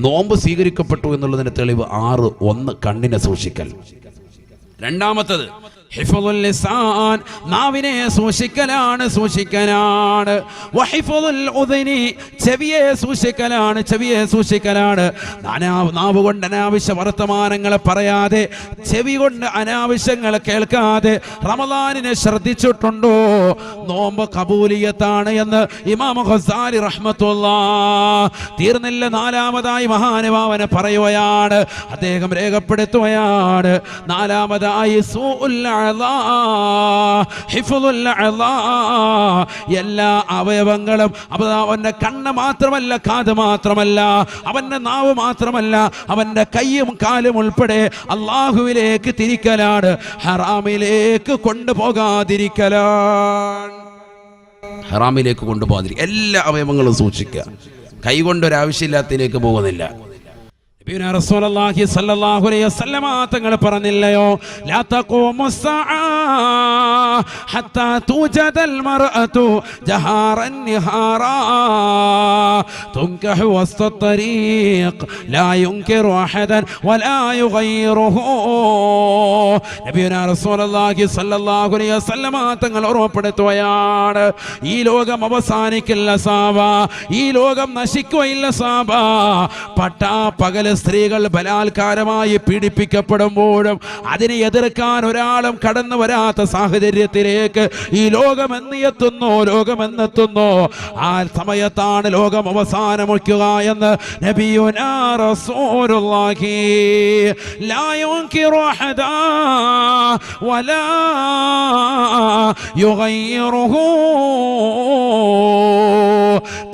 നോമ്പ് സ്വീകരിക്കപ്പെട്ടു എന്നുള്ളതിന്റെ തെളിവ് ആറ് ഒന്ന് കണ്ണിനെ സൂക്ഷിക്കൽ. രണ്ടാമത്തത് നാവിനെ സൂക്ഷിക്കലാണ് സൂക്ഷിക്കലാണ്. ചെവിയെ സൂക്ഷിക്കലാണ് ചെവിയെ സൂക്ഷിക്കലാണ്. നാവ് കൊണ്ട് അനാവശ്യ വർത്തമാനങ്ങളെ പറയാതെ ചെവി കൊണ്ട് അനാവശ്യങ്ങൾ കേൾക്കാതെ റമദാനിനെ ശ്രദ്ധിച്ചിട്ടുണ്ടോ? നോമ്പ് കബൂലിയത്താണ് എന്ന് ഇമാം ഖസാലി റഹ്മത്തുള്ള തീർന്നില്ല നാലാമതായി മഹാനുഭാവനെ പറയുകയാണ്. അദ്ദേഹം രേഖപ്പെടുത്തുകയാണ് നാലാമതായി ഹിഫ്ളുൽ അളാ. എല്ലാ അവയവങ്ങളും അപ്പൊ അവന്റെ കണ്ണ് മാത്രമല്ല കാത് മാത്രമല്ല അവന്റെ നാവ് മാത്രമല്ല അവന്റെ കൈയും കാലും ഉൾപ്പെടെ അള്ളാഹുവിലേക്ക് തിരിക്കലാണ് ഹറാമിലേക്ക് കൊണ്ടുപോകാതിരിക്കലാണ്. ഹറാമിലേക്ക് കൊണ്ടുപോകാതിരിക്കുക എല്ലാ അവയവങ്ങളും സൂക്ഷിക്കുക. കൈകൊണ്ട് ഒരാവശ്യമില്ലാത്തതിലേക്ക് പോകുന്നില്ല. തങ്ങൾ പറഞ്ഞില്ലയോ? തങ്ങൾ ഓർമ്മപ്പെടുത്തുകയാണ്. ഈ ലോകം അവസാനിക്കില്ല സാബ ഈ ലോകം നശിക്കുകയില്ല സാബ പട്ടാ പകൽ സ്ത്രീകൾ ബലാത്കാരമായി പീഡിപ്പിക്കപ്പെടുമ്പോഴും അതിനെ എതിർക്കാൻ ഒരാളും കടന്നു വരാത്ത സാഹചര്യത്തിലേക്ക് ഈ ലോകമെന്ന് എന്ന് എത്തുന്നു? ലോകം ആ സമയത്താണ് ലോകം അവസാനമൊക്കുക എന്ന് നബിയുനാ റസൂലുള്ളാഹി വലാ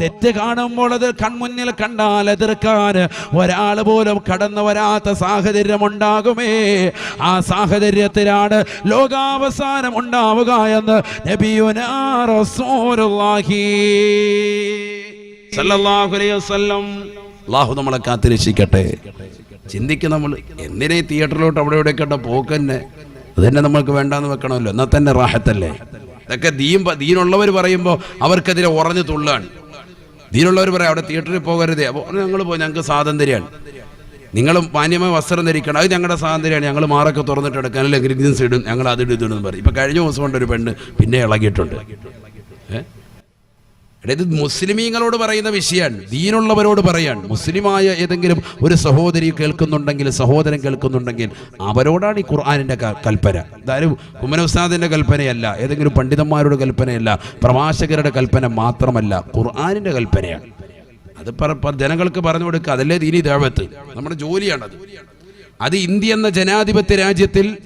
തെറ്റ് കാണുമ്പോൾ അത് കൺമുന്നിൽ കണ്ടാൽ എതിർക്കാൻ ഒരാൾ പോലും കടന്നു വരാത്ത സാഹചര്യം ഉണ്ടാകുമേ ആ സാഹചര്യത്തിലാണ് ലോകാവസാനം ഉണ്ടാവുക എന്ന് അള്ളാഹു നമ്മളെ കാത്തിരക്ഷിക്കട്ടെ. ചിന്തിക്കും നമ്മൾ എന്തിനാ തിയേറ്ററിലോട്ട് അവിടെ ഇവിടെ കേട്ട പോക്ക് തന്നെ നമ്മൾക്ക് വേണ്ടാന്ന് വെക്കണമല്ലോ. എന്നാൽ തന്നെ റാഹത്തല്ലേ? ഇതൊക്കെ ദീൻ ദീനുള്ളവർ പറയുമ്പോൾ അവർക്കെതിരെ ഉറഞ്ഞു തുള്ളാണ് ദീനുള്ളവർ പറയാം അവിടെ തിയേറ്ററിൽ പോകരുതേ. അപ്പോൾ ഞങ്ങൾ പോയി ഞങ്ങൾക്ക് സ്വാതന്ത്ര്യമാണ്. നിങ്ങളും മാന്യമായ വസ്ത്രം ധരിക്കണം. അത് ഞങ്ങളുടെ സ്വാതന്ത്ര്യമാണ്. ഞങ്ങൾ മാറൊക്കെ തുറന്നിട്ട് എടുക്കാൻ. അല്ലെങ്കിൽ ഇൻഗ്രീഡിയൻസ് ഇടും. ഞങ്ങൾ അത് ഇടുന്നു പറയും. ഇപ്പം കഴിഞ്ഞ ദിവസം കൊണ്ട് ഒരു പെണ്ണ് പിന്നെ ഇളകിയിട്ടുണ്ട്. അതായത് മുസ്ലിമീങ്ങളോട് പറയുന്ന വിഷയമാണ് ദീനുള്ളവരോട് പറയാണ്. മുസ്ലിമായ ഏതെങ്കിലും ഒരു സഹോദരി കേൾക്കുന്നുണ്ടെങ്കിൽ സഹോദരൻ കേൾക്കുന്നുണ്ടെങ്കിൽ അവരോടാണ് ഈ ഖുർആാനിന്റെ കൽപ്പന. ഇതാരും കുമ്മനുസ്താദിന്റെ കൽപ്പനയല്ല. ഏതെങ്കിലും പണ്ഡിതന്മാരുടെ കൽപ്പനയല്ല. പ്രവാചകരുടെ കൽപ്പന മാത്രമല്ല. ഖുർആാനിന്റെ കൽപ്പനയാണ്. അത് ജനങ്ങൾക്ക് പറഞ്ഞു കൊടുക്കുക. അതല്ലേ ദീനി ദേവത്ത്? നമ്മുടെ ജോലിയാണത്. അത് ഇന്ത്യ എന്ന ജനാധിപത്യ രാജ്യത്തിൽ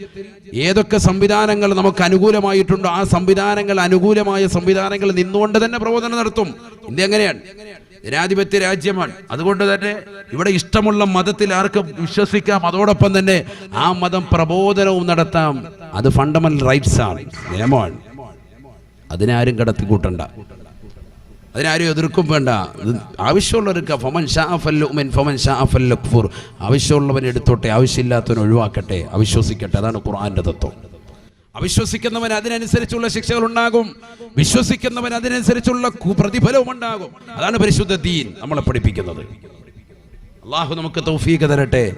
ഏതൊക്കെ സംവിധാനങ്ങൾ നമുക്ക് അനുകൂലമായിട്ടുണ്ടോ ആ സംവിധാനങ്ങൾ അനുകൂലമായ സംവിധാനങ്ങൾ നിന്നുകൊണ്ട് തന്നെ പ്രബോധനം നടത്തും. ഇന്ത്യ എങ്ങനെയാണ്? ജനാധിപത്യ രാജ്യമാണ്. അതുകൊണ്ട് തന്നെ ഇവിടെ ഇഷ്ടമുള്ള മതത്തിൽ ആർക്കും വിശ്വസിക്കാം? അതോടൊപ്പം തന്നെ ആ മതം പ്രബോധനവും നടത്താം. അത് ഫണ്ടമെന്റൽ റൈറ്റ്സ് ആണ്. നിയമമാണ്. അതിനാരും കടത്തിക്കൂട്ടണ്ട. അതിനാരും എതിർക്കും വേണ്ട. ആവശ്യമുള്ളവർക്ക് ഫമൻ ഷാ ഫല്ലുമിൻ ഫമൻ ഷാ ഫല്ലുഫുർ ആവശ്യമുള്ളവൻ എടുത്തോട്ടെ ആവശ്യമില്ലാത്തവൻ ഒഴിവാക്കട്ടെ അവിശ്വസിക്കട്ടെ അതാണ് ഖുർആന്റെ തത്വം. അവിശ്വസിക്കുന്നവൻ അതിനനുസരിച്ചുള്ള ശിക്ഷകൾ ഉണ്ടാകും. വിശ്വസിക്കുന്നവൻ അതിനനുസരിച്ചുള്ള പ്രതിഫലവും ഉണ്ടാകും. അതാണ് പരിശുദ്ധ ദീൻ നമ്മളെ പഠിപ്പിക്കുന്നത്. അള്ളാഹു നമുക്ക് തൗഫീഖ് തരട്ടെ.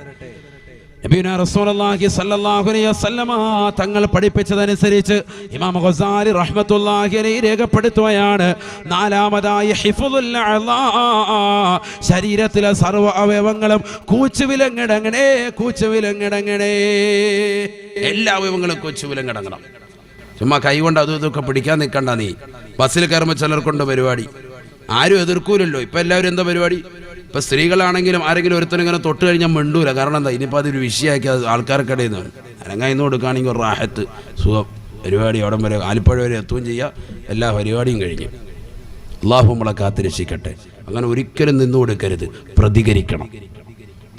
നബിയുനാ റസൂലുള്ളാഹി സ്വല്ലല്ലാഹു അലൈഹി വസല്ലമ തങ്ങൾ പഠിപ്പിച്ചതനുസരിച്ച് ഇമാം ഗസാലി റഹ്മത്തുല്ലാഹിനെ രേഖപ്പെടുത്തുകയാണ്. നാലാമതായി അളാ ശരീരത്തിലെ സർവ അവയവങ്ങളും കൂച്ചുവിലങ്ങിടങ്ങണേ കൂച്ചുവിലങ്ങിടങ്ങണേ. എല്ലാ അവയവങ്ങളും കൂച്ചുവിലങ്ങിടങ്ങണം. ചുമ്മാ കൈകൊണ്ട് അതും ഇതൊക്കെ പിടിക്കാൻ നിൽക്കണ്ട നീ. ബസ്സിൽ കയറുമ്പോൾ ചിലർക്കുണ്ട് പരിപാടി. ആരും എതിർക്കൂലല്ലോ. ഇപ്പൊ എല്ലാവരും എന്താ പരിപാടി? ഇപ്പൊ സ്ത്രീകളാണെങ്കിലും ആരെങ്കിലും ഒരുത്തനിങ്ങനെ തൊട്ട് കഴിഞ്ഞാൽ മിണ്ടൂല. കാരണം എന്താ? ഇനിയിപ്പോൾ അതൊരു വിഷയമാക്കി അത് ആൾക്കാർക്കിടയിൽ നിന്ന് അനങ്ങായിന്ന് കൊടുക്കുകയാണെങ്കിൽ റാഹത്ത് സുഖം. പരിപാടി അവിടം വരെ ആലിപ്പഴ വരെ എത്തുകയും ചെയ്യുക എല്ലാ പരിപാടിയും കഴിഞ്ഞു. അള്ളാഹു നമ്മളെ കാത്ത് രക്ഷിക്കട്ടെ. അങ്ങനെ ഒരിക്കലും നിന്നു കൊടുക്കരുത്. പ്രതികരിക്കണം.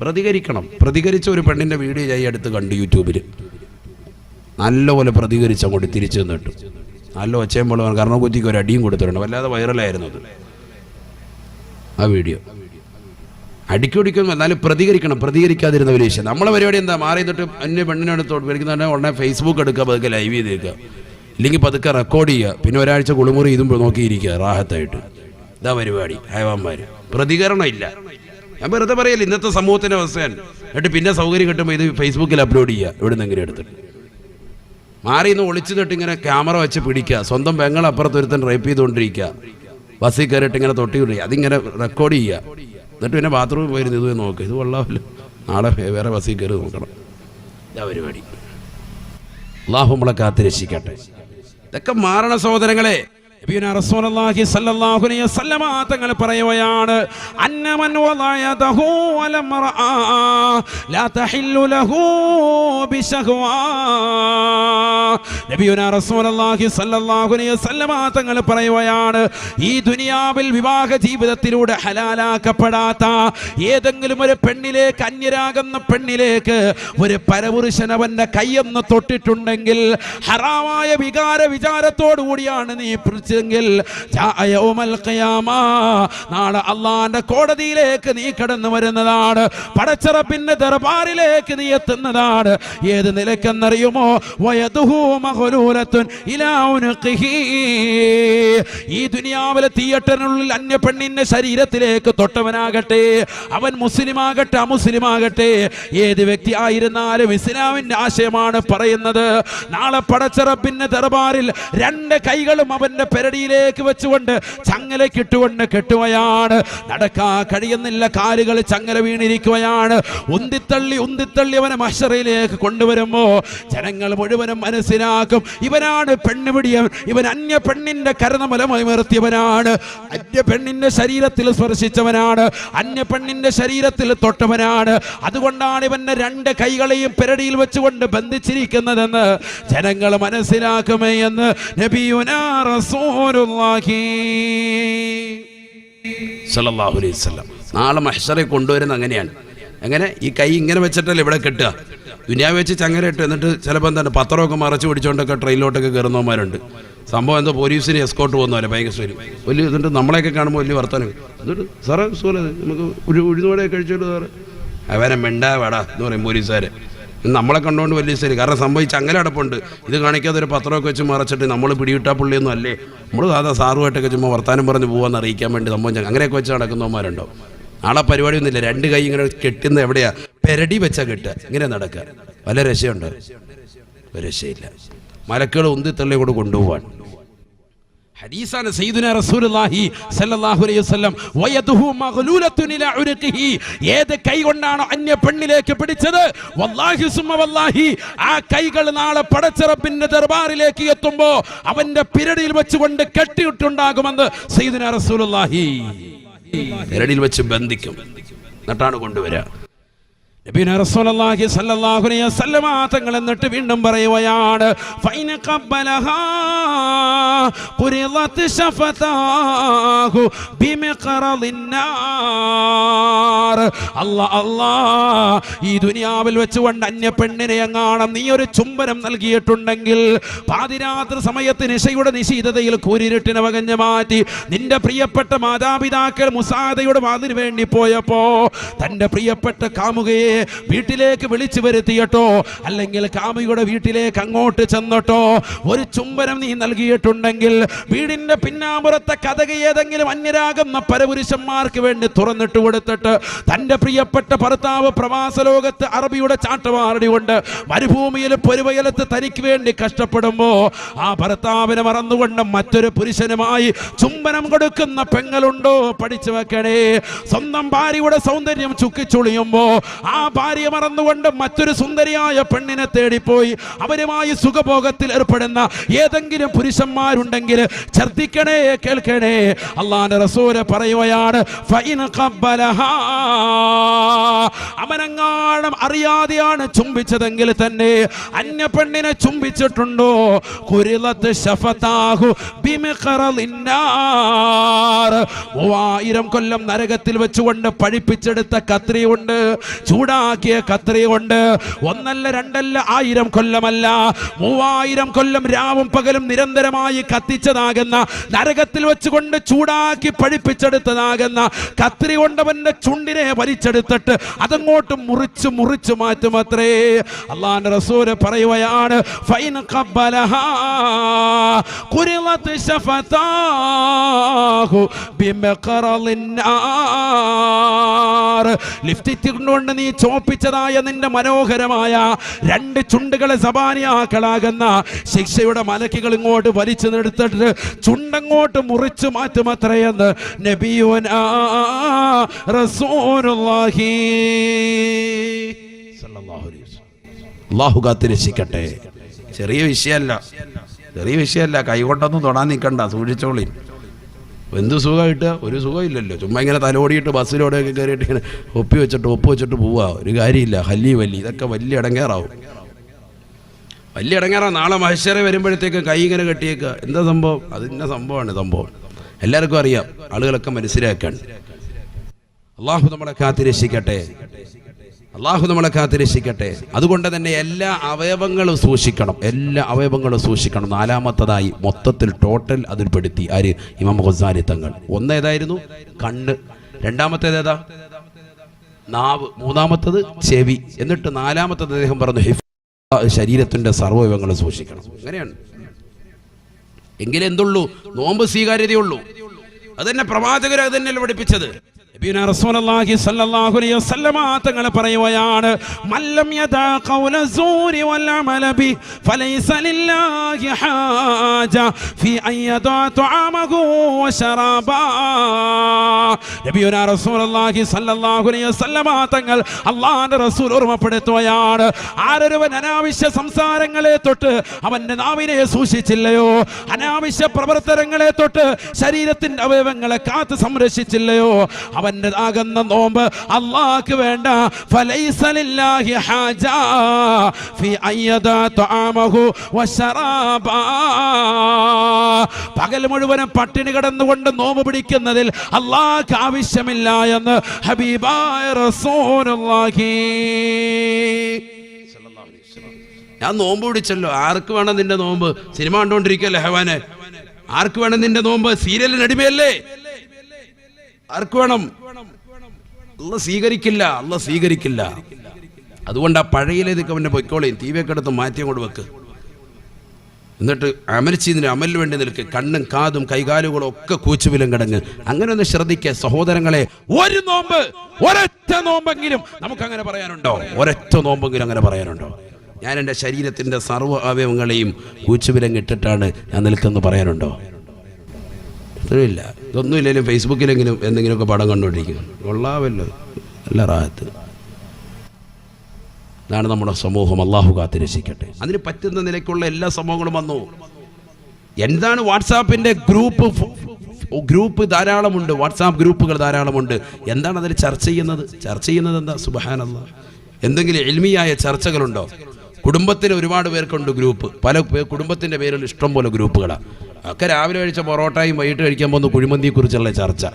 പ്രതികരിക്കണം. പ്രതികരിച്ച ഒരു പെണ്ണിന്റെ വീഡിയോ ഞാൻ അടുത്ത് കണ്ടു യൂട്യൂബിൽ നല്ലപോലെ പ്രതികരിച്ച് അങ്ങോട്ട് തിരിച്ചു നിന്നിട്ടു നല്ല ഒച്ചയും പോലെ കാരണം ഒരു അടിയും കൊടുത്തിട്ടുണ്ട്. വല്ലാതെ വൈറലായിരുന്നു അത്. ആ വീഡിയോ. അടിക്കൊടിക്കും എന്നാലും പ്രതികരിക്കണം. പ്രതികരിക്കാതിരുന്ന ഒരു വിഷയം. നമ്മളെ പരിപാടി എന്താ? മാറി തൊട്ട് അന്യ പെണ്ണിനോട് മേടിക്കുന്ന ഉടനെ ഫേസ്ബുക്ക് എടുക്കുക പതുക്കെ ലൈവ് ചെയ്തേക്കുക ഇല്ലെങ്കിൽ പതുക്കെ റെക്കോർഡ് ചെയ്യുക. പിന്നെ ഒരാഴ്ച കുളിമുറി ഇതും നോക്കിയിരിക്കുക റാഹത്തായിട്ട്. ഇതാ പരിപാടി ഹൈവാന്മാർ പ്രതികരണം ഇല്ല. ഞാൻ വെറുതെ പറയല്ല ഇന്നത്തെ സമൂഹത്തിന്റെ അവസ്ഥയാണ്. എന്നിട്ട് പിന്നെ സൗകര്യം കിട്ടുമ്പോൾ ഇത് ഫേസ്ബുക്കിൽ അപ്ലോഡ് ചെയ്യുക ഇവിടെ നിന്ന് എങ്ങനെ എടുത്തിട്ട്. മാറി നിന്ന് ഒളിച്ചു തൊട്ട് ഇങ്ങനെ ക്യാമറ വെച്ച് പിടിക്കുക സ്വന്തം ഒരുത്തൻ റേപ്പ് ചെയ്തുകൊണ്ടിരിക്കുക ബസ്സിൽ കയറിയിട്ട് ഇങ്ങനെ തൊട്ടി അതിങ്ങനെ റെക്കോർഡ് ചെയ്യുക. എന്നിട്ട് പിന്നെ ബാത്റൂമിൽ പോയിരുന്നു ഇത് നോക്ക്. ഇത് കൊള്ളാമല്ലോ. നാളെ വേറെ ബസ്സിൽ കയറി നോക്കണം. ഇതാ പരിപാടി. അള്ളാഹു നമ്മളെ കാത്ത് രക്ഷിക്കട്ടെ. ഇതൊക്കെ മാറണ സഹോദരങ്ങളെ. തങ്ങൾ തങ്ങൾ ഈ ദുനിയാവിൽ വിവാഹ ജീവിതത്തിലൂടെ ഹലാലാക്കപ്പെടാത്ത ഏതെങ്കിലും ഒരു പെണ്ണിലേക്ക് അന്യരാകുന്ന പെണ്ണിലേക്ക് ഒരു പരപുരുഷൻ അവന്റെ കൈയൊന്ന് തൊട്ടിട്ടുണ്ടെങ്കിൽ ഹറാമായ വികാര വിചാരത്തോടു കൂടിയാണ് നീ പിടിച്ചെങ്കിൽ ഖിയാമ. നാളെ അള്ളാന്റെ കോടതിയിലേക്ക് നീ കടന്നു വരുന്നതാണ് പടച്ചറപ്പിന്റെ ദർബാറിലേക്ക് നീ എത്തുന്നതാണ് ഏത് നിലക്കെന്നറിയുമോ. ഈ ദുനിയാവിലെ തിയേറ്ററിനുള്ളിൽ അന്യ പെണ്ണിന്റെ ശരീരത്തിലേക്ക് തൊട്ടവനാകട്ടെ അവൻ മുസ്ലിമാകട്ടെ അമുസ്ലിമാകട്ടെ ഏത് വ്യക്തി ആയിരുന്നാലും ഇസ്ലാമിന്റെ ആശയമാണ് പറയുന്നത് നാളെ പടച്ചറപ്പിന്റെ ദർബാറിൽ രണ്ട് കൈകളും അവന്റെ പെരടിയിലേക്ക് വെച്ചുകൊണ്ട് ചങ്ങല കിട്ടുകൊണ്ട് കെട്ടുകയാണ്. നടക്കാൻ കഴിയുന്നില്ല കാലുകൾ ചങ്ങല വീണിരിക്കുകയാണ്. ഉന്തിത്തള്ളി ഉന്തിത്തള്ളി അവനെ മഷറയിലേക്ക് കൊണ്ടുവരുമ്പോ ജനങ്ങൾ മുഴുവനും മനസ്സിലാക്കും ഇവനാണ് പെണ്ണുപിടിയൻ ഇവൻ അന്യ പെണ്ണിന്റെ കരണമലമായി നിർത്തിയവനാണ് അന്യ പെണ്ണിന്റെ ശരീരത്തിൽ സ്പർശിച്ചവനാണ്. അന്യ പെണ്ണിന്റെ ശരീരത്തിൽ തൊട്ടവനാണ്. അതുകൊണ്ടാണ് ഇവന്റെ രണ്ട് കൈകളെയും പെരടിയിൽ വെച്ചുകൊണ്ട് ബന്ധിച്ചിരിക്കുന്നതെന്ന് ജനങ്ങൾ മനസ്സിലാക്കുമേ എന്ന് നബിയുനാ സല്ലല്ലാഹു അലൈഹി വസല്ലം. നാളെ മഹ്ഷറെ കൊണ്ടുവരുന്ന അങ്ങനെയാണ്. എങ്ങനെ? ഈ കൈ ഇങ്ങനെ വെച്ചിട്ടല്ലേ ഇവിടെ കെട്ടുക? ദുനിയാവ് വെച്ച് ചങ്ങല ഇട്ട് എന്നിട്ട് ചിലപ്പോൾ എന്താണ് പത്രമൊക്കെ മറച്ചു പിടിച്ചുകൊണ്ടൊക്കെ ട്രെയിനിലോട്ടൊക്കെ കയറുന്നവന്മാരുണ്ട് സംഭവം എന്തോ പോലീസിന് എസ്കോട്ട് പോകുന്നവരെ ഭയങ്കര വലിയ എന്നിട്ട് നമ്മളെയൊക്കെ കാണുമ്പോൾ വലിയ വർത്തമാനം. എന്നിട്ട് സാറേ സുഖം നമുക്ക് ഒരു ഉഴുതുവടയൊക്കെ കഴിച്ചോളൂ സാറേ. അവനെ മിണ്ടാ വേടാ എന്ന് പറയും പോലീസുകാർ നമ്മളെ കണ്ടുകൊണ്ട് വലിയ ശരി. കാരണം സംഭവിച്ച അങ്ങനെ അടപ്പുണ്ട്. ഇത് കാണിക്കാതെ ഒരു പത്രമൊക്കെ വെച്ച് മറച്ചിട്ട് നമ്മൾ പിടിവിട്ടാ പുള്ളിയൊന്നും അല്ലേ? നമ്മൾ സാധാ സാറുമായിട്ടൊക്കെ ചുമ്മാ വർത്താനം പറഞ്ഞ് പോകാമെന്ന് അറിയിക്കാൻ വേണ്ടി സംഭവം അങ്ങനെയൊക്കെ വെച്ച് നടക്കുന്നവന്മാരുണ്ടോ? നാളെ പരിപാടി ഒന്നുമില്ല. രണ്ട് കൈ ഇങ്ങനെ കെട്ടുന്ന എവിടെയാ? പെരടി വെച്ചാ കെട്ടുക. ഇങ്ങനെ നടക്കുക. വല്ല രക്ഷയുണ്ടോ? രക്ഷയില്ല. മലക്കുകൾ ഉന്തിത്തള്ളി കൂടെ കൊണ്ടുപോവാൻ. ഹദീസാണ് സയ്യിദുന റസൂലുള്ളാഹി സല്ലല്ലാഹു അലൈഹി വസല്ലം. വയദുഹു മഗ്ലൂലത്തുൻ ഇലാ ഉരുഖിഹി. ഏത് കൈ കൊണ്ടാണ് അന്യ പെണ്ണിലേക്ക് പിടിച്ചത്? വല്ലാഹി സുമ്മ വല്ലാഹി. ആ കൈകൾ നാളെ പടച്ചറപ്പിന്റെ ദർബാറിലേക്ക് എത്തുമ്പോൾ അവന്റെ പിരടിയിൽ വെച്ചുകൊണ്ട് കെട്ടിയിട്ടുണ്ടാകുമെന്ന് സയ്യിദുന റസൂലുള്ളാഹി. പിരടിയിൽ വെച്ച് ബന്ധിക്കും. എന്നിട്ടാണ് കൊണ്ടുവരിക നബിന റസൂലുള്ളാഹി സ്വല്ലല്ലാഹു അലൈഹി വസല്ലമ തങ്ങൾ എന്നിട്ട് വീണ്ടും പറയുകയാണ് ഈ ദുനിയാവിൽ വെച്ചുകൊണ്ട് അന്യ പെണ്ണിനെ എങ്ങാണം നീ ഒരു ചുംബനം നൽകിയിട്ടുണ്ടെങ്കിൽ പാതിരാത്രി സമയത്ത് നിശയുടെ നിശീതതയിൽ കൂരിരുട്ടിനെ വകഞ്ഞു മാറ്റി നിന്റെ പ്രിയപ്പെട്ട മാതാപിതാക്കൾ മുസാദയുടെ വാതിന് വേണ്ടി പോയപ്പോ തന്റെ പ്രിയപ്പെട്ട കാമുകയെ വീട്ടിലേക്ക് വിളിച്ചു വരുത്തിയട്ടോ? അല്ലെങ്കിൽ കാമിയുടെ വീട്ടിലേക്ക് അങ്ങോട്ട് ചെന്നിട്ടോ? ഒരു ചുംബനം നീ നൽകിയിട്ടുണ്ടെങ്കിൽ വീടിന്റെ പിന്നാമ്പുറത്തെ കഥക ഏതെങ്കിലും അന്യരാകുന്ന പരപുരുഷന്മാർക്ക് വേണ്ടി തുറന്നിട്ട് കൊടുത്തിട്ട് തന്റെ പ്രിയപ്പെട്ട ഭർത്താവ് പ്രവാസ ലോകത്ത് അറബിയുടെ ചാട്ടവാറടി കൊണ്ട് മരുഭൂമിയിൽ പൊരുവയലത്ത് തനിക്ക് വേണ്ടി കഷ്ടപ്പെടുമ്പോ ആ ഭർത്താവിനെ മറന്നുകൊണ്ട് മറ്റൊരു പുരുഷനുമായി ചുംബനം കൊടുക്കുന്ന പെങ്ങളുണ്ടോ? പഠിച്ചു വെക്കണേ. സ്വന്തം ഭാര്യയുടെ സൗന്ദര്യം ചുക്കിച്ചുളിയുമ്പോ ആ ഭാര്യ മറന്നുകൊണ്ട് മറ്റൊരു സുന്ദരിയായ പെണ്ണിനെ തേടിപ്പോയി അവരുമായി സുഖഭോഗത്തിൽ ഏർപ്പെടുന്ന ഏതെങ്കിലും പുരുഷന്മാരുണ്ടെങ്കിൽ ഛർദിക്കണേ കേൾക്കണേ അള്ളാന്റെ റസൂൽ പറയുകയാണ്. അവനെങ്ങാണം അറിയാതെയാണ് ചുംബിച്ചതെങ്കിൽ തന്നെ അന്യ പെണ്ണിനെ ചുംബിച്ചിട്ടുണ്ടോ കുരിലത്ത് ഷഫത്താഹു. മൂവായിരം കൊല്ലം നരകത്തിൽ വെച്ചുകൊണ്ട് പഴിപ്പിച്ചെടുത്ത കത്രിയുണ്ട് ചൂടാക്കിയ കത്രികൊണ്ട് ഒന്നല്ല രണ്ടല്ല ആയിരം കൊല്ലമല്ല മൂവായിരം കൊല്ലം രാവും പകലും നിരന്തരമായി കത്തിച്ചതാകുന്ന നരകത്തിൽ വെച്ചുകൊണ്ട് ചൂടാക്കി പഴിപ്പിച്ചെടുത്തതാകുന്ന കത്രി കൊണ്ടവന്റെ ചുണ്ടിനെ വലിച്ചെടുത്തിട്ട് അതങ്ങോട്ട് മുറിച്ച് മുറിച്ച് മാറ്റും അത്രേ അള്ളാന്റെ റസൂര് പറയുകയാണ് ഫൈൻ ലിഫ്റ്റ് കൊണ്ട് നീ ചോപ്പിച്ചതായ നിന്റെ മനോഹരമായ രണ്ട് ചുണ്ടുകളെ സബാനിയാക്കളാകുന്ന ശിക്ഷയുടെ മലക്കുകൾ ഇങ്ങോട്ട് വലിച്ചു നിർത്തിട്ട് ചുണ്ടങ്ങോട്ട് മുറിച്ചു മാറ്റും അത്രയെന്ന് വസല്ലം. അള്ളാഹു കാത്തിരക്ഷിക്കട്ടെ ചെറിയ വിഷയമല്ല. ചെറിയ വിഷയമല്ല. കൈകൊണ്ടൊന്നും തൊടാൻ നിൽക്കണ്ട സൂക്ഷിച്ചോളി. എന്ത് സുഖം കിട്ടുക ഒരു സുഖമില്ലല്ലോ. ചുമ്മാ ഇങ്ങനെ തലോടിയിട്ട് ബസ്സിലൂടെയൊക്കെ കയറിയിട്ട് ഇങ്ങനെ ഒപ്പി വെച്ചിട്ട് ഒപ്പ് വെച്ചിട്ട് പോവാ. ഒരു കാര്യമില്ല. ഹല്ലി വല്ലി. ഇതൊക്കെ വലിയ ഇടങ്ങേറാവും. വലിയ ഇടങ്ങേറാ. നാളെ മഹേശ്വരം വരുമ്പോഴത്തേക്ക് കൈ ഇങ്ങനെ കെട്ടിയേക്കുക എന്താ സംഭവം? അതിന്റെ സംഭവമാണ് സംഭവം. എല്ലാവർക്കും അറിയാം. ആളുകളൊക്കെ മനസ്സിലാക്കാൻ അള്ളാഹു നമ്മളെ കാത്തിരക്ഷിക്കട്ടെ. അള്ളാഹു നമ്മളെ കാത്തിരക്ഷിക്കട്ടെ. അതുകൊണ്ട് തന്നെ എല്ലാ അവയവങ്ങളും സൂക്ഷിക്കണം. എല്ലാ അവയവങ്ങളും സൂക്ഷിക്കണം. നാലാമത്തതായി മൊത്തത്തിൽ ടോട്ടൽ അതിൽപ്പെടുത്തി. ആര്? ഇമാം ഹുസാരി തങ്ങൾ. ഒന്ന് ഏതായിരുന്നു കണ്ണ്. രണ്ടാമത്തേത് ഏതാ നാവ്. മൂന്നാമത്തത് ചെവി. എന്നിട്ട് നാലാമത്തത് അദ്ദേഹം പറഞ്ഞു ശരീരത്തിന്റെ സർവയവങ്ങളും സൂക്ഷിക്കണം. അങ്ങനെയാണ്. എങ്കിലെന്തുള്ളൂ നോമ്പ് സ്വീകാര്യതയുള്ളൂ. അതന്നെ പ്രവാചകർ അത് തന്നെയല്ലേ പഠിപ്പിച്ചത്. തങ്ങൾ പറയുകയാണ് തങ്ങൾ അള്ളാന്റെ റസൂൽ ഓർമ്മപ്പെടുത്തുകയാണ് ആരൊരുവൻ അനാവശ്യ സംസാരങ്ങളെ തൊട്ട് അവന്റെ നാവിനെ സൂക്ഷിച്ചില്ലയോ? അനാവശ്യ പ്രവർത്തനങ്ങളെ തൊട്ട് ശരീരത്തിന്റെ അവയവങ്ങളെ കാത്തു സംരക്ഷിച്ചില്ലയോ? അവന്റെ ആകുന്ന നോമ്പ് അള്ളാഹ്ക്ക് വേണ്ട. ഫലൈസലില്ലാഹി ഹാജ ഫി അയ്യദ തആമഹു വശറാബാ പകൽ മുഴുവനും പട്ടിണി കിടന്നുകൊണ്ട് നോമ്പ് പിടിക്കുന്നതിൽ അള്ളാഹ്ക്ക് ആവശ്യമില്ല എന്ന് ഹബീബായ റസൂലുള്ളാഹി. ഞാൻ നോമ്പ് പിടിച്ചല്ലോ. ആർക്ക് വേണം നിന്റെ നോമ്പ്? സിനിമ കണ്ടോണ്ടിരിക്കല്ലേ ഹവാനെ? ആർക്ക് വേണം നിന്റെ നോമ്പ്? സീരിയലിന് അടിമയല്ലേ? ആർക്ക് വേണം? അല്ല സ്വീകരിക്കില്ല അല്ല സ്വീകരിക്കില്ല. അതുകൊണ്ട് ആ പഴയയിലേക്ക് അവന്റെ പൊയ്ക്കോളയും തീവയൊക്കെ എടുത്ത് മാറ്റി അങ്ങോട്ട് വെക്ക്. എന്നിട്ട് അമരിച്ചതിന് അമലിന് വേണ്ടി നിൽക്ക്. കണ്ണും കാതും കൈകാലുകളും ഒക്കെ കൂച്ചുവിലും കിടങ്ങ്. അങ്ങനെ ഒന്ന് ശ്രദ്ധിക്കുക സഹോദരങ്ങളെ ഒരു നോമ്പ് ഒരൊറ്റ നോമ്പെങ്കിലും നമുക്ക് അങ്ങനെ പറയാനുണ്ടോ? ഒരൊറ്റ നോമ്പെങ്കിലും അങ്ങനെ പറയാനുണ്ടോ? ഞാൻ എന്റെ ശരീരത്തിന്റെ സർവ അവയവങ്ങളെയും കൂച്ചുവിലും ഇട്ടിട്ടാണ് ഞാൻ നിൽക്കുന്നത് പറയാനുണ്ടോ? ഇത്രയില്ല ഇതൊന്നും ഇല്ലെങ്കിലും ഫേസ്ബുക്കിലെങ്കിലും എന്തെങ്കിലുമൊക്കെ പടം കണ്ടുകൊണ്ടിരിക്കും കൊള്ളാമല്ലോ. നല്ല റാഹത്ത്. ഇതാണ് നമ്മുടെ സമൂഹം. അള്ളാഹു കാത്തിരക്ഷിക്കട്ടെ. അതിന് പറ്റുന്ന നിലയ്ക്കുള്ള എല്ലാ സമൂഹങ്ങളും വന്നു. എന്താണ് വാട്സാപ്പിന്റെ ഗ്രൂപ്പ് ഗ്രൂപ്പ് ധാരാളമുണ്ട്. വാട്സാപ്പ് ഗ്രൂപ്പുകൾ ധാരാളമുണ്ട്. എന്താണ് അതിൽ ചർച്ച ചെയ്യുന്നത്? ചർച്ച ചെയ്യുന്നത് എന്താ? സുബഹാനല്ല. എന്തെങ്കിലും എൽമിയായ ചർച്ചകളുണ്ടോ? കുടുംബത്തിൽ ഒരുപാട് പേർക്കുണ്ട് ഗ്രൂപ്പ്. പല കുടുംബത്തിന്റെ പേരിൽ ഇഷ്ടം പോലെ ഗ്രൂപ്പുകളാണ് ഒക്കെ രാവിലെ കഴിച്ച പൊറോട്ടയും വൈകിട്ട് കഴിക്കാൻ പോകുന്ന കുഴിമന്തിയെക്കുറിച്ചുള്ള ചർച്ച.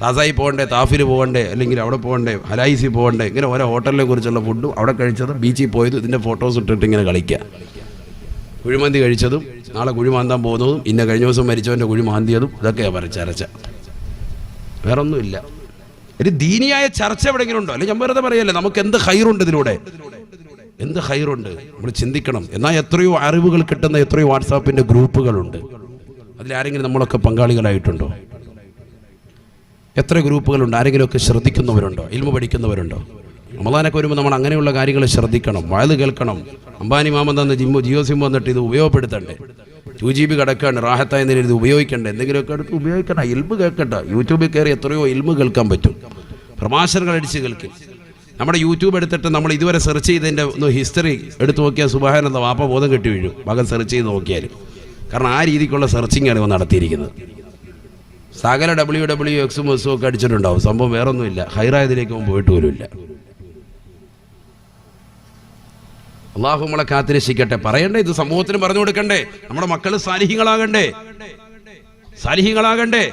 താസായി പോകണ്ടേ താഫിൽ പോകണ്ടേ അല്ലെങ്കിൽ അവിടെ പോകണ്ടേ ഹലായിസി പോകണ്ടേ ഇങ്ങനെ ഓരോ ഹോട്ടലിനെ കുറിച്ചുള്ള ഫുഡും അവിടെ കഴിച്ചതും ബീച്ചിൽ പോയതും ഇതിന്റെ ഫോട്ടോസ് ഇട്ടിട്ട് ഇങ്ങനെ കളിക്കുക. കുഴിമന്തി കഴിച്ചതും നാളെ കുഴിമാന്താൻ പോകുന്നതും ഇന്ന കഴിഞ്ഞ ദിവസം മരിച്ചവന്റെ കുഴി മാന്തിയതും ഇതൊക്കെയാണ് പറ ചർച്ച. വേറൊന്നുമില്ല. ഒരു ദീനിയായ ചർച്ച എവിടെയെങ്കിലും ഉണ്ടോ? അല്ലെങ്കിൽ ഞാൻ വെറുതെ പറയല്ലേ നമുക്ക് എന്ത് ഹൈറുണ്ട് ഇതിലൂടെ? എന്ത് ഹൈറുണ്ട് നമ്മൾ ചിന്തിക്കണം. എന്നാൽ എത്രയോ അറിവുകൾ കിട്ടുന്ന എത്രയോ വാട്സാപ്പിന്റെ ഗ്രൂപ്പുകളുണ്ട്. അതിലാരെങ്കിലും നമ്മളൊക്കെ പങ്കാളികളായിട്ടുണ്ടോ? എത്ര ഗ്രൂപ്പുകളുണ്ട്? ആരെങ്കിലുമൊക്കെ ശ്രദ്ധിക്കുന്നവരുണ്ടോ? ഇൽമ പഠിക്കുന്നവരുണ്ടോ? റമദാനൊക്കെ വരുമ്പോൾ നമ്മൾ അങ്ങനെയുള്ള കാര്യങ്ങൾ ശ്രദ്ധിക്കണം. വയത് കേൾക്കണം. അംബാനി മാമൻ തന്ന ജിമ്മു ജിയോ സിം വന്നിട്ട് ഇത് ഉപയോഗപ്പെടുത്തണ്ടേ? ടു ജി ബി കിടക്കാണ് റാഹത്തായ നിലയിൽ ഇത് ഉപയോഗിക്കണ്ടേ? എന്തെങ്കിലുമൊക്കെ എടുത്ത് ഉപയോഗിക്കണം. ഇൽമ കേൾക്കണ്ട. യൂട്യൂബിൽ കയറി എത്രയോ ഇൽമ കേൾക്കാൻ പറ്റും. പ്രഭാഷണങ്ങൾ അടിച്ച് കേൾക്കും. നമ്മുടെ യൂട്യൂബ് എടുത്തിട്ട് നമ്മൾ ഇതുവരെ സെർച്ച് ചെയ്തതിന്റെ ഒന്ന് ഹിസ്റ്ററി എടുത്തു നോക്കിയാൽ സുബാനെന്ന വാപ്പ ബോധം കെട്ടി വീഴും. മകൻ സെർച്ച് ചെയ്ത് നോക്കിയാൽ കാരണം ആ രീതിക്കുള്ള സെർച്ചിങ്ങാണ് ഇവ നടത്തിയിരിക്കുന്നത്. സകല ഡബ്ല്യു ഡബ്ല്യു എക്സും എസും ഒക്കെ അടിച്ചിട്ടുണ്ടാവും. സംഭവം വേറൊന്നുമില്ല. ഹൈറായതിലേക്ക് അവൻ പോയിട്ട് പോലുമില്ല. അള്ളാഹു നമ്മളെ കാത്തിരക്ഷിക്കട്ടെ. പറയണ്ടേ ഇത് സമൂഹത്തിന് പറഞ്ഞു കൊടുക്കണ്ടേ? നമ്മുടെ മക്കൾ സാലിഹികളാകണ്ടേ സാലിഹികളാകണ്ടേ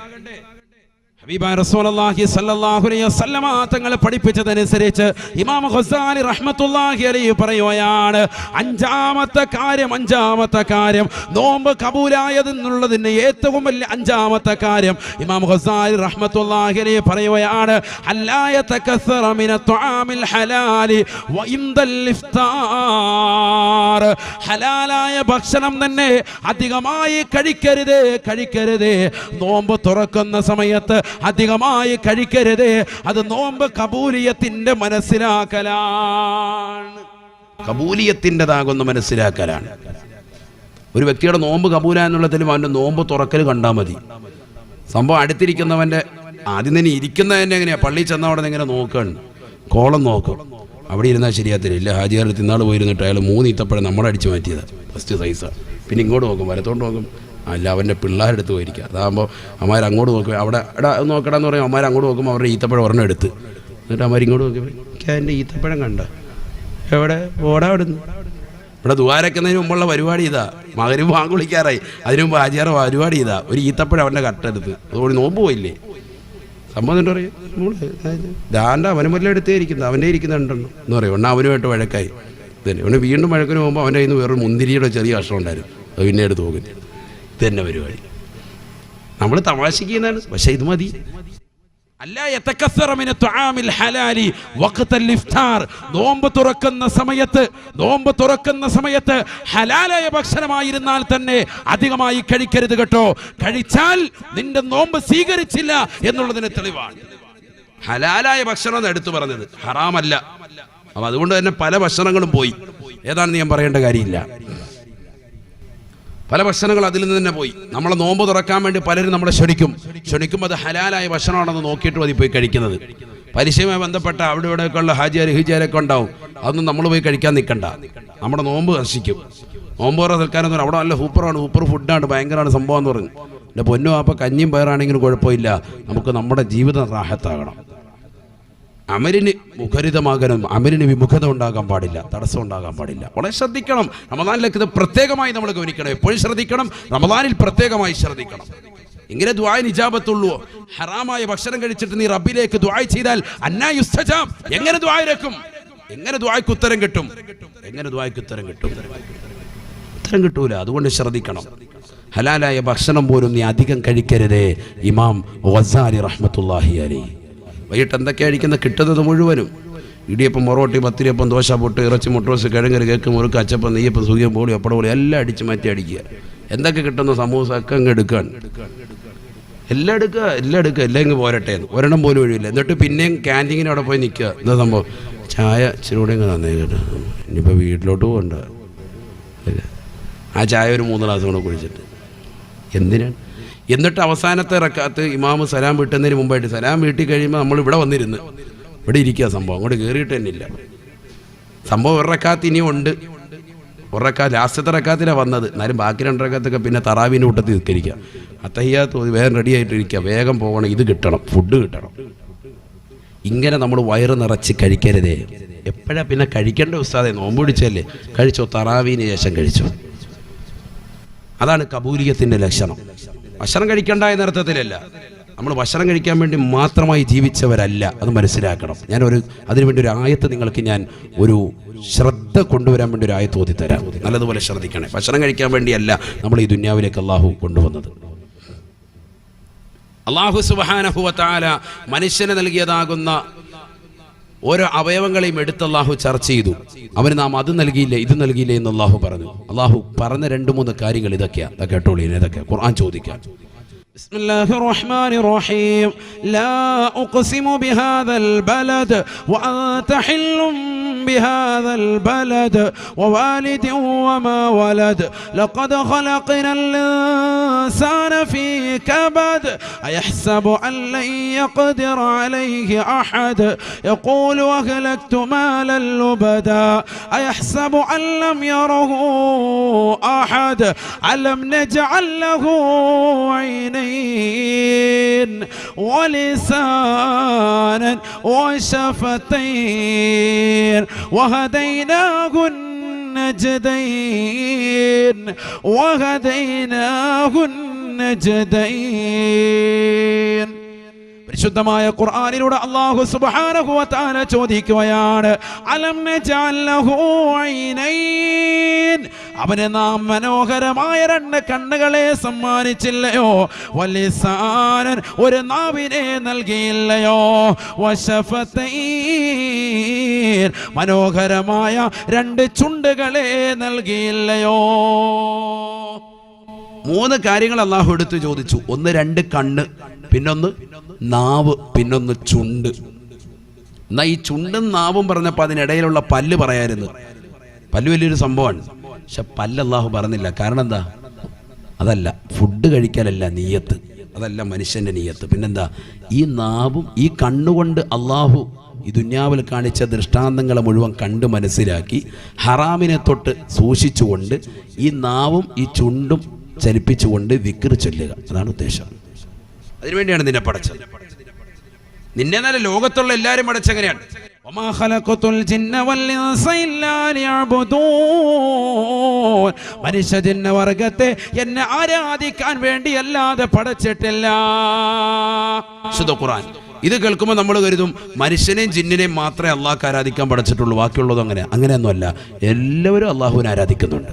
തങ്ങൾ പഠിപ്പിച്ചതനുസരിച്ച് ഇമാം ഹുസാലി റഹ്മത്തുള്ളാഹി അലൈഹി പറയുകയാണ് അഞ്ചാമത്തെ കാര്യം അഞ്ചാമത്തെ കാര്യം നോമ്പ് കബൂലായതെന്നുള്ളതിന് ഏറ്റവും വലിയ അഞ്ചാമത്തെ കാര്യം ഇമാം ഹുസാലി റഹ്മത്തുള്ളാഹി അലൈഹി പറയുകയാണ് അല്ലായ തകസ്സറ മിന തുആമിൽ ഹലാലി ഹലാലായ ഭക്ഷണം തന്നെ അധികമായി കഴിക്കരുത് കഴിക്കരുത്. നോമ്പ് തുറക്കുന്ന സമയത്ത് അധികമായി കഴിക്കരുത്. അത് നോമ്പ് കബൂലിയത്തിന്റെ മനസ്സിലാക്കലാണ്. കബൂലിയത്തിന്റെതാകുന്ന മനസ്സിലാക്കലാണ്. ഒരു വ്യക്തിയുടെ നോമ്പ് കബൂല എന്നുള്ളതിലും അവന്റെ നോമ്പ് തുറക്കൽ കണ്ടാൽ മതി. സംഭവം അടുത്തിരിക്കുന്നവന്റെ ആദ്യം തന്നെ ഇരിക്കുന്നതന്നെ എങ്ങനെയാണ് പള്ളിയിൽ ചെന്ന അവിടെ ഇങ്ങനെ നോക്കുകയാണ് കോളം നോക്കും. അവിടെ ഇരുന്നാൽ ശരിയാത്തില്ല ഇല്ല ഹാജിയാറിൽ തിന്നാൾ പോയിരുന്നിട്ട് അയാൾ മൂന്ന് ഈത്തപ്പഴം നമ്മുടെ അടിച്ചു മാറ്റിയതാണ് ഫസ്റ്റ് സൈസാണ് പിന്നെ ഇങ്ങോട്ട് നോക്കും വരത്തോണ്ട് നോക്കും. അല്ല അവന്റെ പിള്ളേരുടെ അടുത്ത് പോയിരിക്കുക. അതാകുമ്പോൾ അമ്മാർ അങ്ങോട്ട് നോക്കുക അവിടെ എടാ നോക്കടാ നോക്കടാന്ന് പറയും. അമ്മാർ അങ്ങോട്ട് നോക്കുമ്പോൾ അവരുടെ ഈത്തപ്പഴം ഒരെണ്ണം എടുത്ത്. എന്നിട്ട് അമ്മാർ ഇങ്ങോട്ട് നോക്കി എനിക്ക് എന്റെ ഈത്തപ്പഴം കണ്ട. എവിടെ? ഓടാ ഇടുന്നു ഇവിടെ ദ്വാരക്കുന്നതിന് മുമ്പുള്ള പരിപാടി ഇതാ. മകരും വാങ്ങ് വിളിക്കാറായി അതിനു മുമ്പ് ആചാര പരിപാടി ഇതാ. ഒരു ഈത്തപ്പഴം അവന്റെ കട്ടെടുത്ത്. അതുകൊണ്ട് നോമ്പ് പോയില്ലേ? സംഭവം എന്താ പറയും ദാണ്ട അവനും മുല്ല എടുത്തേ ഇരിക്കുന്നത് അവന്റെ ഇരിക്കുന്നുണ്ടെന്ന് എന്ന് പറയും. ഒന്ന് അവനുമായിട്ട് വഴക്കായി. ഇതന്നെ അവന് വീണ്ടും വഴക്കിന് പോകുമ്പോൾ അവന്റെ കയ്യിൽ നിന്ന് വേറൊരു മുന്തിരിയുടെ ചെറിയ കഷ്ണം ഉണ്ടായിരുന്നു. അത് പിന്നെ എടുത്ത് പോകും ഇത് തന്നെ പരിപാടി. നമ്മൾ തമാശിക്കുന്നതാണ് പക്ഷേ ഇത് മതി. അല്ല നോമ്പ് തുറക്കുന്ന സമയത്ത് നോമ്പ് തുറക്കുന്ന സമയത്ത് ഹലാലായ ഭക്ഷണമായിരുന്നാൽ തന്നെ അധികമായി കഴിക്കരുത് കേട്ടോ. കഴിച്ചാൽ നിന്റെ നോമ്പ് സ്വീകരിച്ചില്ല എന്നുള്ളതിന് തെളിവാണ്. ഹലാലായ ഭക്ഷണം എടുത്തു പറഞ്ഞത്. ഹറാമല്ല. അപ്പൊ അതുകൊണ്ട് തന്നെ പല ഭക്ഷണങ്ങളും പോയി. ഏതാണെന്ന് ഞാൻ പറയേണ്ട കാര്യമില്ല. പല ഭക്ഷണങ്ങൾ അതിൽ നിന്ന് തന്നെ പോയി. നമ്മളെ നോമ്പ് തുറക്കാൻ വേണ്ടി പലരും നമ്മളെ ക്ഷണിക്കും. ക്ഷണിക്കുമ്പോൾ അത് ഹലാലായ ഭക്ഷണമാണെന്ന് നോക്കിയിട്ട് മതി പോയി കഴിക്കുന്നത്. പലിശയുമായി ബന്ധപ്പെട്ട അവിടെ ഇവിടെയൊക്കെ ഉള്ള ഹാജിയാർ ഹിജിയാരൊക്കെ ഉണ്ടാവും. അതൊന്നും നമ്മൾ പോയി കഴിക്കാൻ നിൽക്കണ്ട. നമ്മുടെ നോമ്പ് നശിക്കും. നോമ്പ് തുറ നിൽക്കാനെന്ന് പറഞ്ഞാൽ അവിടെ നല്ല സൂപ്പറാണ് സൂപ്പർ ഫുഡാണ്. ഭയങ്കരമാണ് സംഭവം എന്ന് പറഞ്ഞു. എന്റെ പൊന്നും അപ്പം കഞ്ഞിയും പയറാണെങ്കിലും കുഴപ്പമില്ല. നമുക്ക് നമ്മുടെ ജീവിതം റാഹത്താകണം. അമരിന് മുഖരിതമാകാനും അമരിന് വിമുഖത ഉണ്ടാകാൻ പാടില്ല തടസ്സം ഉണ്ടാകാൻ പാടില്ല. വളരെ ശ്രദ്ധിക്കണം. റമദാനിലേക്ക് ഇത് പ്രത്യേകമായി നമ്മൾ ഗവനിക്കണം എപ്പോഴും ശ്രദ്ധിക്കണം. റമദാനിൽ പ്രത്യേകമായി ശ്രദ്ധിക്കണം. ഇങ്ങനെ ദ്വായ നിജാപത്തുള്ളൂ ഹറാമായ ഭക്ഷണം കഴിച്ചിട്ട് നീ റബ്ബിലേക്ക് ദ്വായ ചെയ്താൽ അന്നായുസ്തജാം എങ്ങനെ ദ്വായരക്കും എങ്ങനെ ദ്വായ്ക്ക് ഉത്തരം കിട്ടും? എങ്ങനെ ദ്വായ്ക്ക് ഉത്തരം കിട്ടും? ഉത്തരം കിട്ടൂല. അതുകൊണ്ട് ശ്രദ്ധിക്കണം. ഹലാലായ ഭക്ഷണം പോലും നീ അധികം കഴിക്കരുതേ. ഇമാം വസാലി റഹ്മത്തുല്ലാഹി അലി വൈകിട്ട് എന്തൊക്കെ കഴിക്കുന്നത് കിട്ടുന്നത് മുഴുവനും. ഇടിയപ്പം മൊറോട്ടി പത്തിരിയപ്പം ദോശ പൊട്ട് ഇറച്ചി മുട്ടോസ് കിഴങ്ങര് കേക്ക് മുറുക്ക് അച്ചപ്പം നെയ്യപ്പം സുഖിയം പോളി അപ്പടം പോളി എല്ലാം അടിച്ച് മാറ്റി അടിക്കുക. എന്തൊക്കെ കിട്ടുന്ന സമൂസ ഒക്കെ അങ്ങ് എടുക്കാൻ. എല്ലാം എടുക്കുക എല്ലാം എടുക്കുക എല്ലാം ഇങ്ങ് പോരട്ടെ. ഒരെണ്ണം പോലും ഒഴിവില്ല. എന്നിട്ട് പിന്നെയും ക്യാന്റീനിന് അവിടെ പോയി നിൽക്കുക. എന്താ സംഭവം? ചായ ഇച്ചിരി കൂടെ ഇങ്ങ് തന്നേ കേട്ടോ. ഇനിയിപ്പോൾ വീട്ടിലോട്ട് പോകണ്ട. ആ ചായ ഒരു മൂന്ന് ഗ്ലാസ് കൂടെ കുടിച്ചിട്ട്. എന്തിനാണ്? എന്നിട്ട് അവസാനത്തെ റക്കാത്ത് ഇമാമ് സലാം വീട്ടുന്നതിന് മുമ്പായിട്ട് സലാം വീട്ടിൽ കഴിയുമ്പോൾ നമ്മൾ ഇവിടെ വന്നിരുന്നു. ഇവിടെ ഇരിക്കുക സംഭവം. അങ്ങോട്ട് കയറിയിട്ട് തന്നെ ഇല്ല. സംഭവം ഒരക്കാത്ത് ഇനിയും ഉണ്ട്. ഒരക്കാ ലാസ്റ്റത്തെ റക്കാത്തിലാണ് വന്നത്. എന്നാലും ബാക്കി രണ്ട് റക്കാത്തൊക്കെ പിന്നെ തറാവിന്റെ കൂട്ടത്തിൽ നിൽക്കരിക്കുക അത്തയ്യാത്ത് വേഗം റെഡി ആയിട്ടിരിക്കുക വേഗം പോകണം. ഇത് കിട്ടണം. ഫുഡ് കിട്ടണം. ഇങ്ങനെ നമ്മൾ വയറ് നിറച്ച് കഴിക്കരുതേ. എപ്പോഴാ പിന്നെ കഴിക്കേണ്ട ഉസ്താദെ? നോമ്പ് പിടിച്ചല്ലേ? കഴിച്ചോ? തറാവീന് ശേഷം കഴിച്ചോ? അതാണ് കബൂലിയത്തിന്റെ ലക്ഷണം. ഭക്ഷണം കഴിക്കണ്ട എന്ന അർത്ഥത്തിലല്ല. നമ്മൾ ഭക്ഷണം കഴിക്കാൻ വേണ്ടി മാത്രമായി ജീവിച്ചവരല്ല അത് മനസ്സിലാക്കണം. ഞാനൊരു അതിനുവേണ്ടി ഒരു ആയത്ത് നിങ്ങൾക്ക് ഞാൻ ഒരു ശ്രദ്ധ കൊണ്ടുവരാൻ വേണ്ടി ഒരു ആയത്ത് ഓതി തരാം നല്ലതുപോലെ ശ്രദ്ധിക്കണേ. ഭക്ഷണം കഴിക്കാൻ വേണ്ടിയല്ല നമ്മൾ ഈ ദുന്യാവിലേക്ക് അള്ളാഹു കൊണ്ടുവന്നത്. അള്ളാഹു സുബാനഹുവത്താല മനുഷ്യന് നൽകിയതാകുന്ന ഓരോ അവയവങ്ങളെയും എടുത്ത് അള്ളാഹു ചർച്ച ചെയ്തു അവന് നാം അത് നൽകിയില്ല ഇത് നൽകിയില്ല എന്ന് അള്ളാഹു പറഞ്ഞു അള്ളാഹു പറഞ്ഞ രണ്ട് മൂന്ന് കാര്യങ്ങൾ ഇതൊക്കെയാ ഇതാ കേട്ടോളി ഇതൊക്കെ ഖുർആൻ ചോദിക്കാം بسم الله الرحمن الرحيم لا أقسم بهذا البلد وأنت حل بهذا البلد ووالد وما ولد. لقد خلقنا الإنسان في كبد أيحسب أن لن يقدر عليه أحد؟ يقول أهلكت مالا لبدا. أيحسب أن لم يره أحد؟ ألم نجعل له عينين ولسانا وشفتين؟ وهديناه النجدين وهديناه النجدين പരിശുദ്ധമായ ഖുർആാനിലൂടെ അള്ളാഹു സുബ്ഹാനഹു വ തആല ചോദിക്കുകയാണ് അലം അവന് നാം മനോഹരമായ രണ്ട് കണ്ണുകളെ സമ്മാനിച്ചില്ലയോ? വലിസാനൻ ഒരു നാവിനെ നൽകിയില്ലയോ? മനോഹരമായ രണ്ട് ചുണ്ടുകളെ നൽകിയില്ലയോ? മൂന്ന് കാര്യങ്ങൾ അള്ളാഹു എടുത്ത് ചോദിച്ചു. ഒന്ന് രണ്ട് കണ്ണ് പിന്നൊന്ന് നാവ് പിന്നൊന്ന് ചുണ്ട്. എന്നാ ഈ ചുണ്ടും നാവും പറഞ്ഞപ്പോൾ അതിനിടയിലുള്ള പല്ല് പറയായിരുന്നു. പല്ല് വലിയൊരു സംഭവമാണ്. പക്ഷെ പല്ല് അള്ളാഹു പറഞ്ഞില്ല. കാരണം എന്താ? അതല്ല ഫുഡ് കഴിക്കാനല്ല നീയത്ത്. അതല്ല മനുഷ്യന്റെ നീയത്ത്. പിന്നെന്താ? ഈ നാവും ഈ കണ്ണുകൊണ്ട് അള്ളാഹു ഈ ദുന്യാവിൽ കാണിച്ച ദൃഷ്ടാന്തങ്ങളെ മുഴുവൻ കണ്ട് മനസ്സിലാക്കി ഹറാമിനെ തൊട്ട് സൂക്ഷിച്ചുകൊണ്ട് ഈ നാവും ഈ ചുണ്ടും ചലിപ്പിച്ചുകൊണ്ട് വിക്രി ചൊല്ലുക. അതാണ് ഉദ്ദേശം. അതിനുവേണ്ടിയാണ് നിന്നെ പടച്ചത് നിന്നെ നല്ല ലോകത്തുള്ള എല്ലാവരും പടച്ചെങ്ങനെയാണ് وما خلقت الجن والإنس إلا ليعبدون മനുഷ്യ ജിന്ന വർഗത്തെ എന്നെ ആരാധിക്കാൻ വേണ്ടി അല്ലാതെ പടച്ചിട്ടില്ല ശുദ്ധ ഖുർആൻ ഇത് കേൾക്കുമ്പോൾ നമ്മൾ കരുതും മനുഷ്യനെയും ജിന്നിനെയും മാത്രമേ അള്ളാഹ്ക്ക് ആരാധിക്കാൻ പഠിച്ചിട്ടുള്ളൂ ബാക്കിയുള്ളതും അങ്ങനെ അങ്ങനെയൊന്നുമല്ല എല്ലാവരും അള്ളാഹുവിനെ ആരാധിക്കുന്നുണ്ട്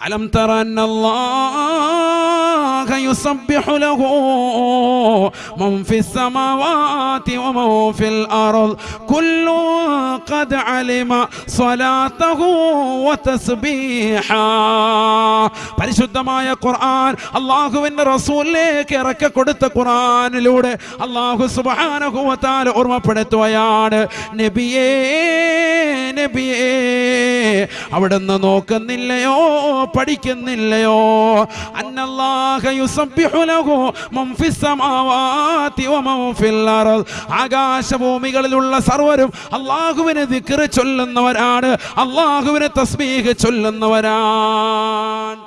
അലം തറ അന്ന അല്ലാഹ യുസബ്ബിഹു ലഹു മൻ ഫിസ് സമാവാതി വമൻ ഫിൽ അർദ് കുല്ലു ഖദ് അലിമ സ്വലാത്തഹു വതസ്ബീഹാ പരിശുദ്ധമായ ഖുർആൻ അല്ലാഹുവിന്റെ റസൂലിലേക്ക് ഇറക്കി കൊടുത്ത ഖുർആനിലൂടെ അല്ലാഹു വ തആല ഓർമ്മപ്പെടുത്തുകയാണ്. നബിയേ നബിയേ അവിടുന്ന് നോക്കുന്നില്ലയോ പഠിക്കുന്നില്ലയോ? ആകാശഭൂമികളിലുള്ള സർവരും അള്ളാഹുവിനെ ദിക്കറ് ചൊല്ലുന്നവരാണ്. അള്ളാഹുവിനെ തസ്ബീഹ് ചൊല്ലുന്നവരാണ്.